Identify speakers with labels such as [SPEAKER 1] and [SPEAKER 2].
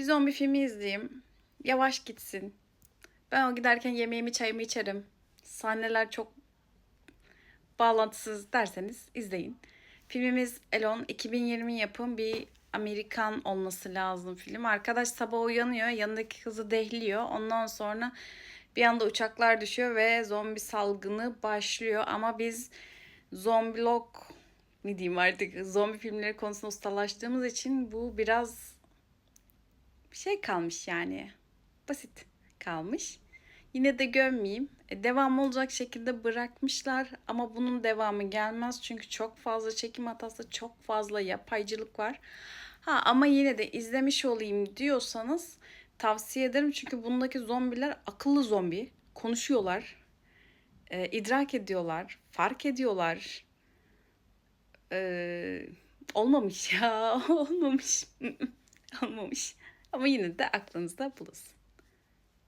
[SPEAKER 1] Bir zombi filmi izleyeyim. Yavaş gitsin. Ben o giderken yemeğimi çayımı içerim. Sahneler çok bağlantısız derseniz izleyin. Filmimiz Elon 2020 yapım bir Amerikan olması lazım film. Arkadaş sabah uyanıyor, yanındaki kızı dehliyor. Ondan sonra bir anda uçaklar düşüyor ve zombi salgını başlıyor. Ama biz zombilog ne diyeyim artık zombi filmleri konusunda ustalaştığımız için bu biraz şey kalmış yani. Basit kalmış. Yine de gömmeyeyim. E, devam olacak şekilde bırakmışlar ama bunun devamı gelmez çünkü çok fazla çekim hatası, çok fazla yapaycılık var. Ha ama yine de izlemiş olayım diyorsanız tavsiye ederim çünkü bundaki zombiler akıllı zombi, konuşuyorlar, e, idrak ediyorlar, fark ediyorlar. E, olmamış ya, olmamış, olmamış. Ama yine de aklınızda bulunsun.